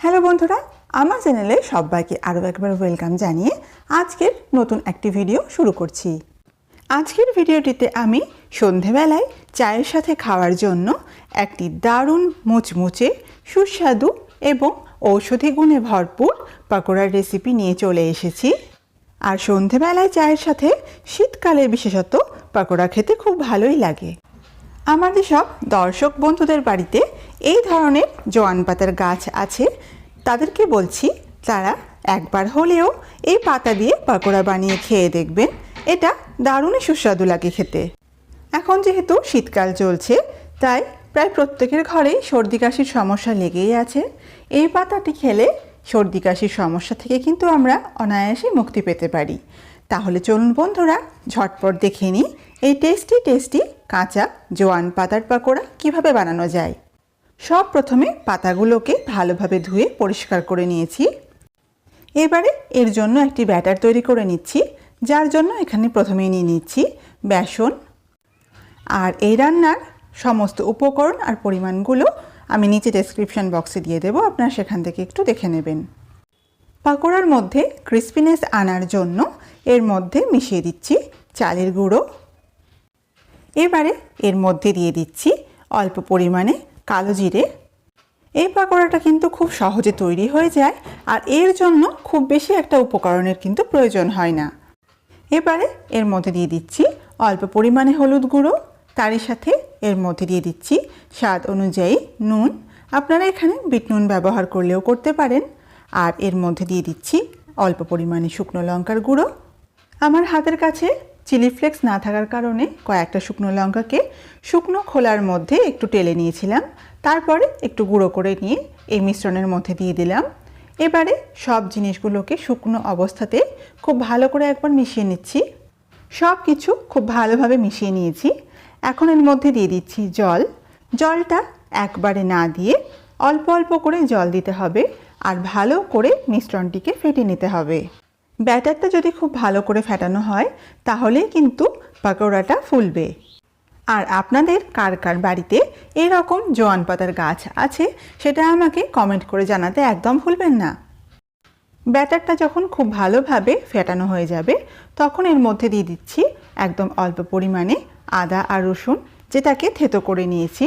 Hello বন্ধুরা, আমার চ্যানেলে সবাইকে আরও একবার ওয়েলকাম জানিয়ে আজকের নতুন একটি ভিডিও শুরু করছি। আজকের ভিডিওটিতে আমি সন্ধেবেলায় চায়ের সাথে খাওয়ার জন্য একটি দারুণ মুচমুচে, সুস্বাদু এবং ঔষধি গুণে ভরপুর পাকোড়ার রেসিপি নিয়ে চলে এসেছি। আর সন্ধেবেলায় চায়ের সাথে শীতকালে বিশেষত পাকোড়া খেতে খুব ভালোই লাগে। আমাদের সব দর্শক বন্ধুদের বাড়িতে এই ধরনের জোয়ান পাতার গাছ আছে। তাদেরকে বলছি, তারা একবার হলেও এই পাতা দিয়ে পাকোড়া বানিয়ে খেয়ে দেখবেন। এটা দারুণই সুস্বাদু লাগে খেতে। এখন যেহেতু শীতকাল চলছে, তাই প্রায় প্রত্যেকের ঘরেই সর্দি কাশির সমস্যা লেগেই আছে। এই পাতাটি খেলে সর্দি কাশির সমস্যা থেকে কিন্তু আমরা অনায়াসে মুক্তি পেতে পারি। তাহলে চলুন বন্ধুরা, ঝটপট দেখে নিই। এই টেস্টি টেস্টি কাঁচা, জোয়ান পাতার পাকোড়া কীভাবে বানানো যায়? সব প্রথমে পাতাগুলোকে ভালোভাবে ধুয়ে পরিষ্কার করে নিয়েছি। এবারে এর জন্য একটি ব্যাটার তৈরি করে নিচ্ছি, যার জন্য এখানে প্রথমেই নিয়ে নিচ্ছি বেসন। আর এই রান্নার সমস্ত উপকরণ আর পরিমাণগুলো আমি নিচে ডেসক্রিপশন বক্সে দিয়ে দেবো, আপনারা সেখান থেকে একটু দেখে নেবেন। পাকোড়ার মধ্যে ক্রিস্পিনেস আনার জন্য এর মধ্যে মিশিয়ে দিচ্ছি চালের গুঁড়ো এবারে এর মধ্যে দিয়ে দিচ্ছি অল্প পরিমাণে কালো জিরে। এই পাকোড়াটা কিন্তু খুব সহজে তৈরি হয়ে যায় আর এর জন্য খুব বেশি একটা উপকরণের কিন্তু প্রয়োজন হয় না। এবারে এর মধ্যে দিয়ে দিচ্ছি অল্প পরিমাণে হলুদ গুঁড়ো। তারই সাথে এর মধ্যে দিয়ে দিচ্ছি স্বাদ অনুযায়ী নুন। আপনারা এখানে বিট নুন ব্যবহার করলেও করতে পারেন। আর এর মধ্যে দিয়ে দিচ্ছি অল্প পরিমাণে শুকনো লঙ্কার গুঁড়ো। আমার হাতের কাছে চিলি ফ্লেক্স না থাকার কারণে কয়েকটা শুকনো লঙ্কাকে শুকনো খোলার মধ্যে একটু টেলে নিয়েছিলাম। তারপরে একটু গুঁড়ো করে নিয়ে এই মিশ্রণের মধ্যে দিয়ে দিলাম। এবারে সব জিনিসগুলোকে শুকনো অবস্থাতে খুব ভালো করে একবার মিশিয়ে নিচ্ছি। সব কিছু খুব ভালোভাবে মিশিয়ে নিয়েছি। এখন এর মধ্যে দিয়ে দিচ্ছি জল। জলটা একবারে না দিয়ে অল্প অল্প করে জল দিতে হবে আর ভালো করে মিশ্রণটিকে ফেটে নিতে হবে। ব্যাটারটা যদি খুব ভালো করে ফেটানো হয়, তাহলেই কিন্তু পাকোড়াটা ফুলবে। আর আপনাদের কার কার বাড়িতে এরকম জোয়ান পাতার গাছ আছে, সেটা আমাকে কমেন্ট করে জানাতে একদম ভুলবেন না। ব্যাটারটা যখন খুব ভালোভাবে ফেটানো হয়ে যাবে, তখন এর মধ্যে দিয়ে দিচ্ছি একদম অল্প পরিমাণে আদা আর রসুন, যেটাকে থেতো করে নিয়েছি।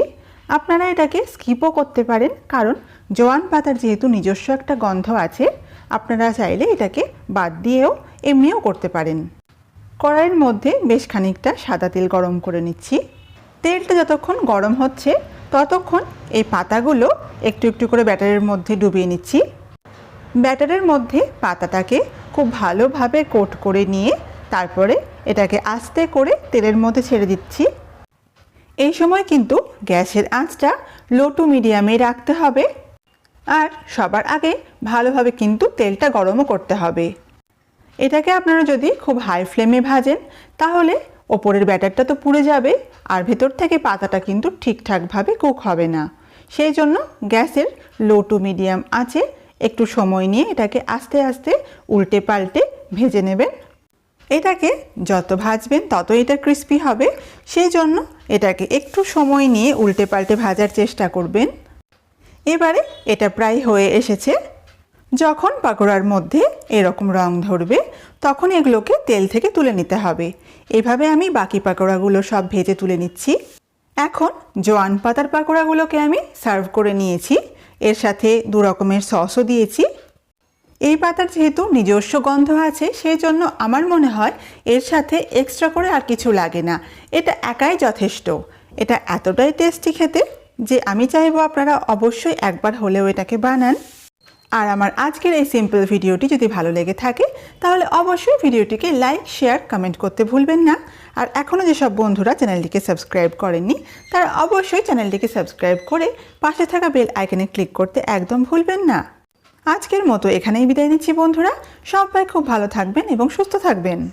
আপনারা এটাকে স্কিপও করতে পারেন, কারণ জোয়ান পাতার যেহেতু নিজস্ব একটা গন্ধ আছে আপনারা চাইলে এটাকে বাদ দিয়েও এমনিও করতে পারেন। কড়াইয়ের মধ্যে বেশ খানিকটা সাদা তেল গরম করে নিচ্ছি। তেলটা যতক্ষণ গরম হচ্ছে, ততক্ষণ এই পাতাগুলো একটু একটু করে ব্যাটারের মধ্যে ডুবিয়ে নিচ্ছি। ব্যাটারের মধ্যে পাতাটাকে খুব ভালোভাবে কোট করে নিয়ে তারপরে এটাকে আস্তে করে তেলের মধ্যে ছেড়ে দিচ্ছি। এই সময় কিন্তু গ্যাসের আঁচটা লো টু মিডিয়ামে রাখতে হবে। আর সবার আগে ভালোভাবে কিন্তু তেলটা গরমও করতে হবে। এটাকে আপনারা যদি খুব হাই ফ্লেমে ভাজেন, তাহলে ওপরের ব্যাটারটা তো পুড়ে যাবে আর ভেতর থেকে পাতাটা কিন্তু ঠিকঠাকভাবে কুক হবে না। সেই জন্য গ্যাসের লো টু মিডিয়াম আছে একটু সময় নিয়ে এটাকে আস্তে আস্তে উল্টে পাল্টে ভেজে নেবেন। এটাকে যত ভাজবেন তত এটা ক্রিস্পি হবে। সেই জন্য এটাকে একটু সময় নিয়ে উল্টে পাল্টে ভাজার চেষ্টা করবেন। এবারে এটা প্রায় হয়ে এসেছে। যখন পাকোড়ার মধ্যে এরকম রং ধরবে, তখন এগুলোকে তেল থেকে তুলে নিতে হবে। এভাবে আমি বাকি পাকোড়াগুলো সব ভেজে তুলে নিচ্ছি। এখন জোয়ান পাতার পাকোড়াগুলোকে আমি সার্ভ করে নিয়েছি। এর সাথে দু রকমের সসও দিয়েছি। এই পাতার যেহেতু নিজস্ব গন্ধ আছে সেই জন্য আমার মনে হয় এর সাথে এক্সট্রা করে আর কিছু লাগে না। এটা একাই যথেষ্ট। এটা এতটাই টেস্টি খেতে। যে আমি চাইব আপনারা অবশ্যই একবার হলেও এটাকে বানান। আর আমার আজকের এই সিম্পল ভিডিওটি যদি ভালো লেগে থাকে, তাহলে অবশ্যই ভিডিওটিকে লাইক শেয়ার কমেন্ট করতে ভুলবেন না। আর এখনও যেসব বন্ধুরা চ্যানেলটিকে সাবস্ক্রাইব করেননি, তারা অবশ্যই চ্যানেলটিকে সাবস্ক্রাইব করে পাশে থাকা বেল আইকনে ক্লিক করতে একদম ভুলবেন না। আজকের মতো এখানেই বিদায় নিচ্ছি বন্ধুরা। সবাই খুব ভালো থাকবেন এবং সুস্থ থাকবেন।